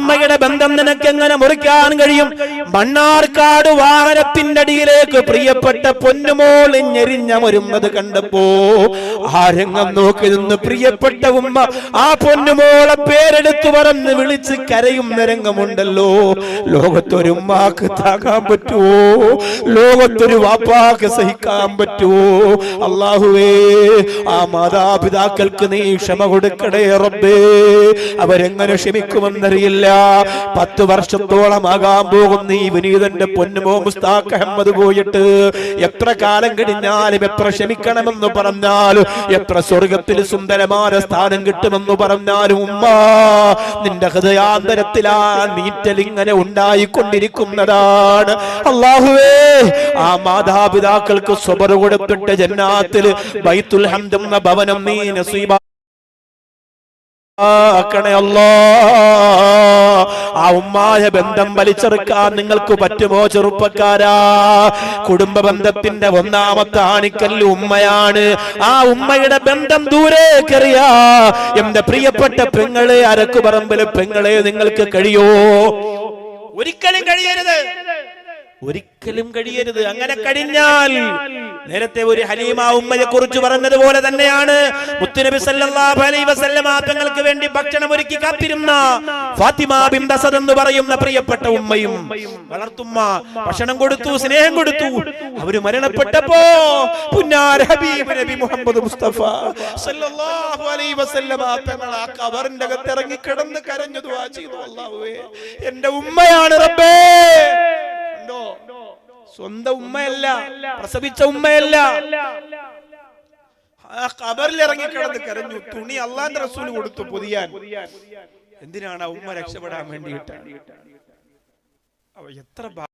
ഉമ്മയുടെ ബന്ധം നിനക്ക് എങ്ങനെ മുറിക്കാൻ കഴിയും? മണ്ണാർക്കാട് വാഹനത്തിന്റെ അടിയിലേക്ക് പ്രിയപ്പെട്ട പൊന്നുമോൾ ഞെരിഞ്ഞ വരുന്നത് കണ്ടപ്പോ ആ രംഗം നോക്കി നിന്ന് പ്രിയപ്പെട്ട ഉമ്മ ആ പൊന്നുമോളെ പേരെടുത്തു പറന്ന് വിളിച്ച് കരയുന്ന രംഗമുണ്ടല്ലോ ലോകത്തൊരു ഉമ്മാക്ക് താങ്ങാൻ പറ്റുമോ ലോകത്തൊരു വാപ്പാക്ക് സഹിക്കാൻ പറ്റുമോ അള്ളാഹുവേ ആ മാതാപിതാക്കൾക്ക് നീ ക്ഷമ കൊടുക്കണേ റബ്ബേ. അവരെങ്ങനെ ക്ഷമിക്കുമെന്നറിയില്ല. പത്ത് വർഷത്തോളം ആകാൻ പോകുന്ന ഈ വിനീതന്റെ പൊന്നുമോ മുസ്താഖ് അഹമ്മദ് പോയിട്ട്. എത്ര കാലം കഴിഞ്ഞാലും എത്ര ക്ഷമിക്കണമെന്ന് പറഞ്ഞാലും എത്ര സ്വർഗത്തിൽ സുന്ദരമായ സ്ഥാനം കിട്ടുമെന്ന് പറഞ്ഞാലും ഉമ്മ നിന്റെ ഹൃദയാന്തരത്തിലാ നീറ്റൽ ഇങ്ങനെ ഉണ്ടായിക്കൊണ്ടിരിക്കുന്നതാണ്. അള്ളാഹുവേ ആ മാതാപിതാക്കൾക്ക് സ്വബർ കൊടുത്തിട്ട് ജന്നാത്തിൽ ബൈത്തുൽ ഹംദ് എന്ന ഭവനം നീ നസീബ ആക്കണേ അല്ലാ. ആ ഉമ്മായ ബന്ധം വലിച്ചെറുക്കാൻ നിങ്ങൾക്ക് പറ്റുമോ ചെറുപ്പക്കാരാ? കുടുംബ ബന്ധത്തിന്റെ ഒന്നാമത്തെ ആണിക്കല്ല് ഉമ്മയാണ്. ആ ഉമ്മയുടെ ബന്ധം ദൂരേക്കറിയാ എന്റെ പ്രിയപ്പെട്ട പെങ്ങളെ അരക്കുപറമ്പിലെ പെങ്ങളെ നിങ്ങൾക്ക് കഴിയോ? ഒരിക്കലും കഴിയരുത്. ഒരിക്കലും കഴിയരുത്. അങ്ങനെ കഴിഞ്ഞാൽ നേരത്തെ ഒരു ഹലീമ ഉമ്മയെ കുറിച്ച് പറഞ്ഞതുപോലെ തന്നെയാണ്. മുത്തുനബി സല്ലല്ലാഹു അലൈഹി വസല്ലമ തങ്ങൾക്ക് വേണ്ടി ഭക്ഷണം ഒരുക്കി കാത്തിരുന്ന ഫാത്തിമ ബിൻത് അസദ് എന്ന് പറയുന്ന പ്രിയപ്പെട്ട ഉമ്മയും വളർത്തുമ്മ ഭക്ഷണം കൊടുത്തു സ്നേഹം കൊടുത്തു. അവർ മരണപ്പെട്ടപ്പോ പുന്നാര ഹബീബ് നബി മുഹമ്മദ് മുസ്തഫ സല്ലല്ലാഹു അലൈഹി വസല്ലമ തങ്ങൾ ആ കബറിന്റെ അകത്ത് ഇറങ്ങി കിടന്ന് കരഞ്ഞു ദുആ ചെയ്തു. അല്ലാഹുവേ എന്റെ ഉമ്മയാണ് റബ്ബേ. സ്വന്തം ഉമ്മയല്ല പ്രസവിച്ച ഉമ്മയല്ല. ആ ഇറങ്ങി കിടന്ന് കരഞ്ഞു തുണി അള്ളാന്റെ റസൂൽ കൊടുത്തു പൊതിയാൻ. എന്തിനാണ് ആ ഉമ്മ രക്ഷപ്പെടാൻ വേണ്ടിയിട്ട്? അവ എത്ര